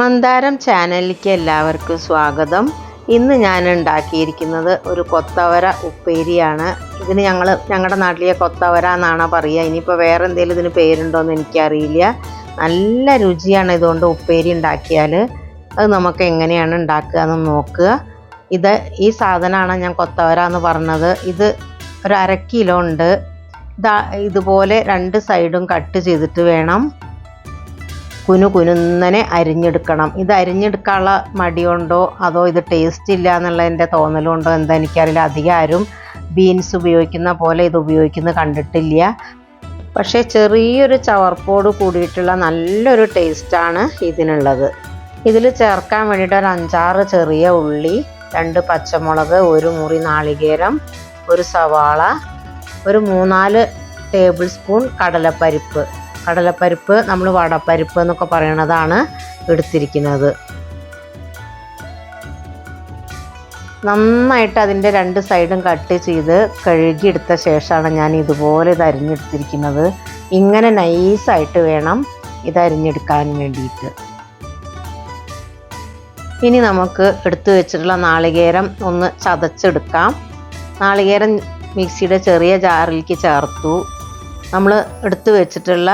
മന്ദാരം ചാനലിലേക്ക് എല്ലാവർക്കും സ്വാഗതം. ഇന്ന് ഞാൻ ഉണ്ടാക്കിയിരിക്കുന്നത് ഒരു കൊത്തവര ഉപ്പേരിയാണ്. ഇതിന് ഞങ്ങൾ ഞങ്ങളുടെ നാട്ടിലെ കൊത്തവര എന്നാണ് പറയുക ഇനിയിപ്പോൾ വേറെ എന്തെങ്കിലും ഇതിന് പേരുണ്ടോയെന്ന് എനിക്കറിയില്ല. നല്ല രുചിയാണ് ഇതുകൊണ്ട് ഉപ്പേരി ഉണ്ടാക്കിയാൽ അത് നമുക്ക് എങ്ങനെയാണ് ഉണ്ടാക്കുക എന്ന് നോക്കുക. ഇത് ഈ സാധനമാണ് ഞാൻ കൊത്തവര എന്ന് പറഞ്ഞത്. ഇത് ഒരു അര കിലോ ഉണ്ട്. ഇതാ ഇതുപോലെ രണ്ട് സൈഡും കട്ട് ചെയ്തിട്ട് വേണം. കുനു കുനുന്നനെ അരിഞ്ഞെടുക്കണം. ഇത് അരിഞ്ഞെടുക്കാനുള്ള മടിയുണ്ടോ? അതോ ഇത് ടേസ്റ്റ് ഇല്ല എന്നുള്ളതിന്റെ തോന്നലുണ്ടോ എന്താ എനിക്കറിയില്ല. അധികം ആരും ബീൻസ് ഉപയോഗിക്കുന്ന പോലെ ഇത് ഉപയോഗിക്കുന്നത് കണ്ടിട്ടില്ല. പക്ഷേ ചെറിയൊരു ചവർപ്പോട് കൂടിയിട്ടുള്ള നല്ലൊരു ടേസ്റ്റാണ് ഇതിനുള്ളത്. ഇതിൽ ചേർക്കാൻ വേണ്ടിയിട്ട് ഒരു അഞ്ചാറ് ചെറിയ ഉള്ളി രണ്ട് പച്ചമുളക് ഒരു മുറി നാളികേരം ഒരു സവാള ഒരു മൂന്നാൽ ടേബിൾ സ്പൂൺ കടലപ്പരിപ്പ്. കടലപ്പരിപ്പ് നമ്മൾ വടപ്പരിപ്പ് എന്നൊക്കെ പറയണതാണ് എടുത്തിരിക്കുന്നത്. നന്നായിട്ട് അതിന്റെ രണ്ട് സൈഡും കട്ട് ചെയ്ത് കഴുകിയെടുത്ത ശേഷമാണ് ഞാൻ ഇതുപോലെ ഇത് അരിഞ്ഞെടുത്തിരിക്കുന്നത്. ഇങ്ങനെ നൈസായിട്ട് വേണം ഇത് അരിഞ്ഞെടുക്കാൻ വേണ്ടിയിട്ട്. ഇനി നമുക്ക് എടുത്തു വെച്ചിട്ടുള്ള നാളികേരം ഒന്ന് ചതച്ചെടുക്കാം. നാളികേരം മിക്സിയുടെ ചെറിയ ജാറിലേക്ക് ചേർത്തു. നമ്മൾ എടുത്തു വെച്ചിട്ടുള്ള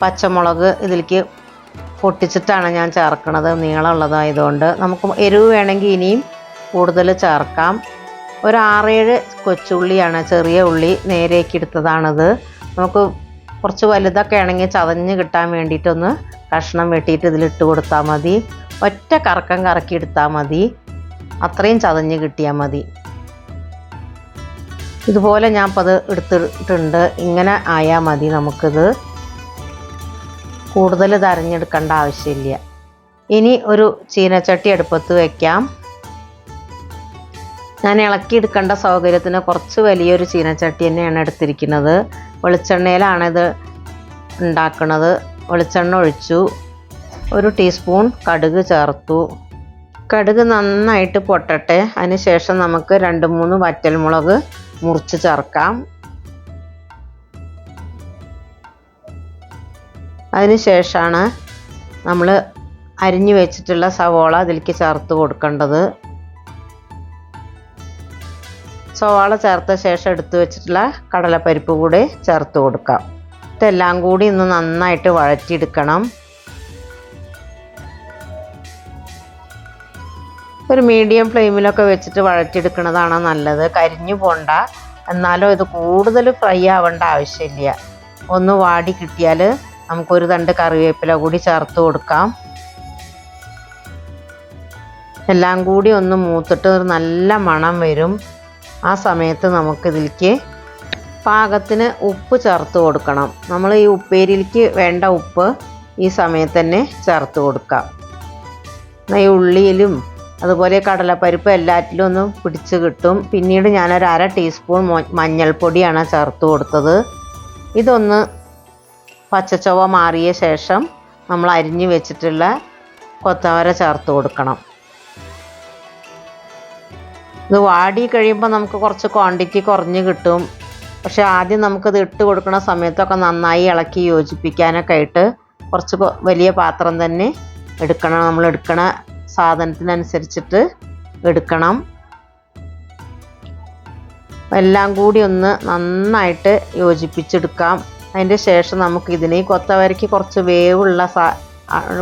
പച്ചമുളക് ഇതിലേക്ക് പൊട്ടിച്ചിട്ടാണ് ഞാൻ ചേർക്കുന്നത് നീളമുള്ളതായതുകൊണ്ട് നമുക്ക് എരിവ് വേണമെങ്കിൽ ഇനിയും കൂടുതൽ ചേർക്കാം. ഒരു ആറേഴ് കൊച്ചുള്ളിയാണ് ചെറിയ ഉള്ളി നേരേക്ക് എടുത്തതാണിത്. നമുക്ക് കുറച്ച് വലുതൊക്കെ ആണെങ്കിൽ ചതഞ്ഞ് കിട്ടാൻ വേണ്ടിയിട്ടൊന്ന് കഷ്ണം വെട്ടിയിട്ട് ഇതിലിട്ട് കൊടുത്താൽ മതി. ഒറ്റ കറക്കം കറക്കി എടുത്താൽ മതി. അത്രയും ചതഞ്ഞ് കിട്ടിയാൽ മതി. ഇതുപോലെ ഞാൻ അപ്പോൾ അത് എടുത്തിട്ടുണ്ട്. ഇങ്ങനെ ആയാൽ മതി നമുക്കിത്. കൂടുതൽ തരഞ്ഞെടുക്കേണ്ട ആവശ്യമില്ല. ഇനി ഒരു ചീനച്ചട്ടി അടുപ്പത്ത് വയ്ക്കാം ഞാൻ ഇളക്കിയെടുക്കേണ്ട സൗകര്യത്തിന് കുറച്ച് വലിയൊരു ചീനച്ചട്ടി തന്നെയാണ് എടുത്തിരിക്കുന്നത്. വെളിച്ചെണ്ണയിലാണ് ഉണ്ടാക്കുന്നത് വെളിച്ചെണ്ണ ഒഴിച്ചു. ഒരു ടീസ്പൂൺ കടുക് ചേർത്തു. കടുക് നന്നായിട്ട് പൊട്ടട്ടെ. അതിന് ശേഷം നമുക്ക് രണ്ട് മൂന്ന് വറ്റൽമുളക് മുറിച്ച് ചേർക്കാം. അതിന് ശേഷമാണ് നമ്മൾ അരിഞ്ഞു വെച്ചിട്ടുള്ള സവോള അതിലേക്ക് ചേർത്ത് കൊടുക്കേണ്ടത്. സവാള ചേർത്ത ശേഷം എടുത്തു വെച്ചിട്ടുള്ള കടലപ്പരിപ്പ് കൂടി ചേർത്ത് കൊടുക്കാം. ഇതെല്ലാം കൂടി ഒന്ന് നന്നായിട്ട് വഴറ്റിയെടുക്കണം. ഒരു മീഡിയം ഫ്ലെയിമിലൊക്കെ വെച്ചിട്ട് വഴറ്റിയെടുക്കുന്നതാണ് നല്ലത്. കരിഞ്ഞു പോണ്ട. എന്നാലും ഇത് കൂടുതൽ ഫ്രൈ ആവേണ്ട ആവശ്യമില്ല. ഒന്ന് വാടി കിട്ടിയാൽ നമുക്കൊരു തണ്ട് കറിവേപ്പില കൂടി ചേർത്ത് കൊടുക്കാം. എല്ലാം കൂടി ഒന്ന് മൂത്തിട്ട് ഒരു നല്ല മണം വരും. ആ സമയത്ത് നമുക്കിതിലേക്ക് പാകത്തിന് ഉപ്പ് ചേർത്ത് കൊടുക്കണം. നമ്മൾ ഈ ഉപ്പേരിയിലേക്ക് വേണ്ട ഉപ്പ് ഈ സമയത്ത് തന്നെ ചേർത്ത് കൊടുക്കാം. ഈ ഉള്ളിയിലും അതുപോലെ കടലപ്പരിപ്പ് എല്ലാറ്റിലും ഒന്ന് പിടിച്ച് കിട്ടും. പിന്നീട് ഞാനൊരു അര ടീസ്പൂൺ മഞ്ഞൾപ്പൊടിയാണ് ചേർത്ത് കൊടുത്തത്. ഇതൊന്ന് പച്ചച്ചൊവ മാറിയ ശേഷം നമ്മൾ അരിഞ്ഞു വെച്ചിട്ടുള്ള കൊത്തവര ചേർത്ത് കൊടുക്കണം. ഇത് വാടി കഴിയുമ്പോൾ നമുക്ക് കുറച്ച് ക്വാണ്ടിറ്റി കുറഞ്ഞ് കിട്ടും. പക്ഷെ ആദ്യം നമുക്കിത് ഇട്ട് കൊടുക്കുന്ന സമയത്തൊക്കെ നന്നായി ഇളക്കി യോജിപ്പിക്കാനൊക്കെ ആയിട്ട് കുറച്ച് വലിയ പാത്രം തന്നെ എടുക്കണം. നമ്മൾ എടുക്കണ സാധനത്തിനനുസരിച്ചിട്ട് എടുക്കണം. എല്ലാം കൂടി ഒന്ന് നന്നായിട്ട് യോജിപ്പിച്ചെടുക്കാം. അതിന്റെ ശേഷം നമുക്ക് ഇതിന് കൊത്തവരയ്ക്ക് കുറച്ച് വേവുള്ള സാ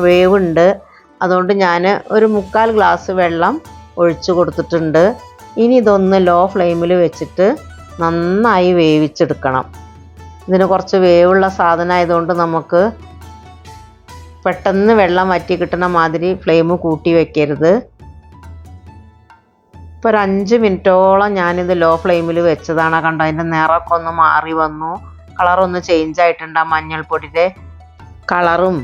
വേവുണ്ട്. അതുകൊണ്ട് ഞാൻ ഒരു മുക്കാൽ ഗ്ലാസ് വെള്ളം ഒഴിച്ചു കൊടുത്തിട്ടുണ്ട്. ഇനി ഇതൊന്ന് ലോ ഫ്ലെയിമിൽ വെച്ചിട്ട് നന്നായി വേവിച്ചെടുക്കണം. ഇതിന് കുറച്ച് വേവുള്ള സാധനമായതുകൊണ്ട് നമുക്ക് പെട്ടെന്ന് വെള്ളം വറ്റി കിട്ടുന്ന മാതിരി ഫ്ലെയിം കൂട്ടി വെക്കരുത്. ഇപ്പോൾ ഒരു അഞ്ച് മിനിറ്റോളം ഞാനിത് ലോ ഫ്ലെയിമിൽ വെച്ചതാണ്. കണ്ടോ അതിന്റെ നിറമൊക്കെ ഒന്ന് മാറി വന്നു. കളറൊന്ന് ചേഞ്ച് ആയിട്ടുണ്ട് ആ മഞ്ഞൾപ്പൊടിയുടെ. കളറും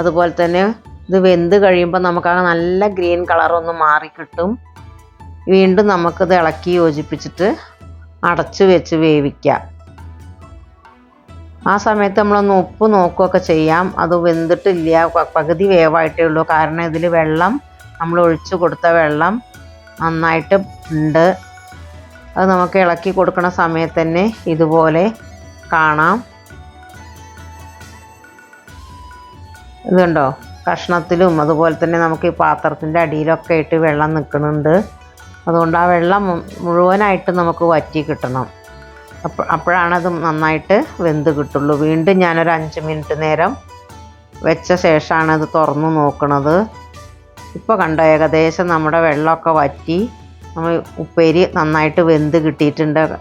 അതുപോലെ തന്നെ ഇത് വെന്ത് കഴിയുമ്പോൾ നമുക്ക് ആ നല്ല ഗ്രീൻ കളറൊന്ന് മാറി കിട്ടും. വീണ്ടും നമുക്കിത് ഇളക്കി യോജിപ്പിച്ചിട്ട് അടച്ച് വെച്ച് വേവിക്കാം. ആ സമയത്ത് നമ്മളൊന്ന് ഉപ്പ് നോക്കുകയൊക്കെ ചെയ്യാം. അത് വെന്തിട്ടില്ല. പകുതി വേവായിട്ടേ ഉള്ളൂ. കാരണം ഇതിൽ വെള്ളം നമ്മൾ ഒഴിച്ചു കൊടുത്ത വെള്ളം നന്നായിട്ട് ഉണ്ട്. അത് നമുക്ക് ഇളക്കി കൊടുക്കുന്ന സമയത്ത് തന്നെ ഇതുപോലെ കാണാം. ഇതുണ്ടോ? കഷ്ണത്തിലും അതുപോലെ തന്നെ നമുക്ക് ഈ പാത്രത്തിന്റെ അടിയിലൊക്കെ ആയിട്ട് വെള്ളം നിൽക്കുന്നുണ്ട്. അതുകൊണ്ട് ആ വെള്ളം മുഴുവനായിട്ട് നമുക്ക് വറ്റി കിട്ടണം. അപ്പോൾ അപ്പോഴാണത് നന്നായിട്ട് വെന്ത് കിട്ടുള്ളൂ. വീണ്ടും ഞാനൊരു അഞ്ച് മിനിറ്റ് നേരം വെച്ച ശേഷമാണ് അത് തുറന്നു നോക്കണത്. ഇപ്പോൾ കണ്ടോ ഏകദേശം നമ്മുടെ വെള്ളമൊക്കെ വറ്റി. നമ്മൾ ഉപ്പേരി നന്നായിട്ട് വെന്ത് കിട്ടിയിട്ടുണ്ട്.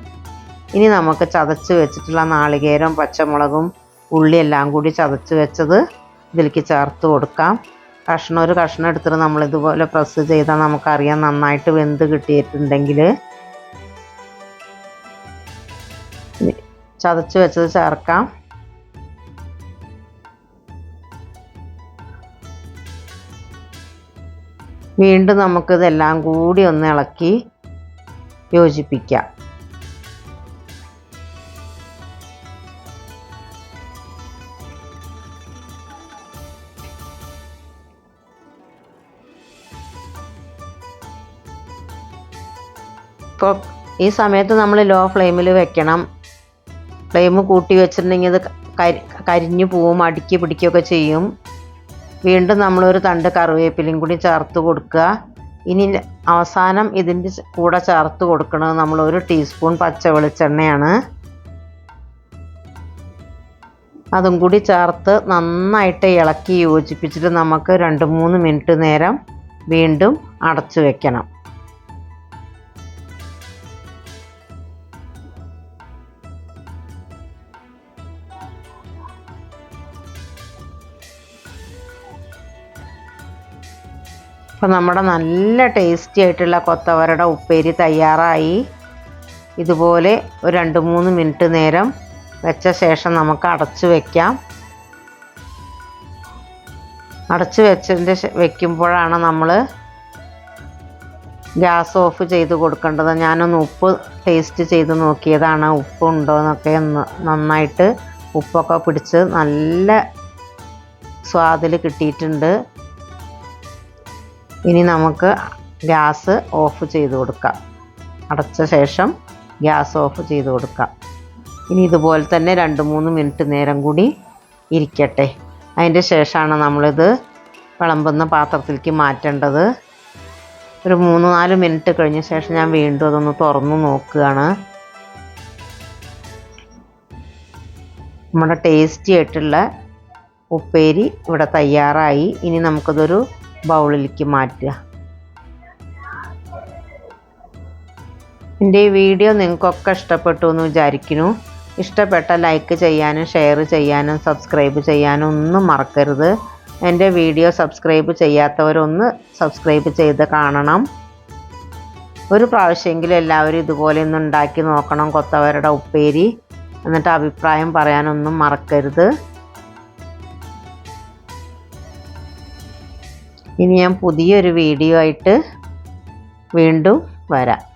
ഇനി നമുക്ക് ചതച്ച് വെച്ചിട്ടുള്ള നാളികേരം പച്ചമുളകും ഉള്ളി എല്ലാം കൂടി ചതച്ച് വെച്ചത് ഇതിലേക്ക് ചേർത്ത് കൊടുക്കാം. കഷ്ണം ഒരു കഷ്ണം എടുത്തിട്ട് നമ്മൾ ഇതുപോലെ പ്രസ് ചെയ്താൽ നമുക്കറിയാം നന്നായിട്ട് വെന്ത് കിട്ടിയിട്ടുണ്ടെങ്കിൽ ചതച്ച് വെച്ചത് ചേർക്കാം. വീണ്ടും നമുക്കിതെല്ലാം കൂടി ഒന്ന് ഇളക്കി യോജിപ്പിക്കാം. ഇപ്പോൾ ഈ സമയത്ത് നമ്മൾ ലോ ഫ്ലെയിമിൽ വെക്കണം. ഫ്ലെയിം കൂട്ടി വെച്ചിട്ടുണ്ടെങ്കിൽ അത് കരി കരിഞ്ഞു പോവും അടുക്കി പിടിക്കുകയൊക്കെ ചെയ്യും. വീണ്ടും നമ്മളൊരു തണ്ട് കറിവേപ്പിലയും കൂടി ചേർത്ത് കൊടുക്കുക. ഇനി അവസാനം ഇതിന്റെ കൂടെ ചേർത്ത് കൊടുക്കുന്നത് നമ്മൾ ഒരു ടീസ്പൂൺ പച്ച വെളിച്ചെണ്ണയാണ്. അതും കൂടി ചേർത്ത് നന്നായിട്ട് ഇളക്കി യോജിപ്പിച്ചിട്ട് നമുക്ക് രണ്ട് മൂന്ന് മിനിറ്റ് നേരം വീണ്ടും അടച്ചു വെക്കണം. അപ്പോൾ നമ്മുടെ നല്ല ടേസ്റ്റി ആയിട്ടുള്ള കൊത്തവരയുടെ ഉപ്പേരി തയ്യാറായി. ഇതുപോലെ ഒരു രണ്ട് മൂന്ന് മിനിറ്റ് നേരം വെച്ച ശേഷം നമുക്ക് അടച്ചു വയ്ക്കാം അടച്ചു വെച്ചതിന്റെ വെക്കുമ്പോഴാണ് നമ്മൾ ഗ്യാസ് ഓഫ് ചെയ്ത് കൊടുക്കേണ്ടത്. ഞാനൊന്ന് ഉപ്പ് ടേസ്റ്റ് ചെയ്ത് നോക്കിയതാണ് ഉപ്പ് ഉണ്ടോ എന്നൊക്കെ നന്നായിട്ട് ഉപ്പൊക്കെ പിടിച്ച് നല്ല സ്വാദിൽ കിട്ടിയിട്ടുണ്ട്. ഇനി നമുക്ക് ഗ്യാസ് ഓഫ് ചെയ്ത് കൊടുക്കാം. അടച്ച ശേഷം ഗ്യാസ് ഓഫ് ചെയ്ത് കൊടുക്കാം. ഇനി ഇതുപോലെ തന്നെ രണ്ട് മൂന്ന് മിനിറ്റ് നേരം കൂടി ഇരിക്കട്ടെ. അതിന്റെ ശേഷമാണ് നമ്മളിത് വിളമ്പുന്ന പാത്രത്തിലേക്ക് മാറ്റേണ്ടത്. ഒരു മൂന്ന് നാല് മിനിറ്റ് കഴിഞ്ഞ ശേഷം ഞാൻ വീണ്ടും അതൊന്ന് തുറന്നു നോക്കുകയാണ്. നമ്മുടെ ടേസ്റ്റി ആയിട്ടുള്ള ഉപ്പേരി ഇവിടെ തയ്യാറായി. ഇനി നമുക്കതൊരു ബൗളിലേക്ക് മാറ്റുക. എന്റെ ഈ വീഡിയോ നിങ്ങൾക്കൊക്കെ ഇഷ്ടപ്പെട്ടു എന്ന് വിചാരിക്കുന്നു. ഇഷ്ടപ്പെട്ട ലൈക്ക് ചെയ്യാനും ഷെയർ ചെയ്യാനും സബ്സ്ക്രൈബ് ചെയ്യാനും ഒന്നും മറക്കരുത്. എന്റെ വീഡിയോ സബ്സ്ക്രൈബ് ചെയ്യാത്തവരൊന്ന് സബ്സ്ക്രൈബ് ചെയ്ത് കാണണം. ഒരു പ്രാവശ്യമെങ്കിലും എല്ലാവരും ഇതുപോലെ ഒന്ന് ഉണ്ടാക്കി നോക്കണം കൊത്തവരുടെ ഉപ്പേരി. എന്നിട്ട് അഭിപ്രായം പറയാനൊന്നും മറക്കരുത്. ഇനി ഞാൻ പുതിയൊരു വീഡിയോ ആയിട്ട് വീണ്ടും വരാം.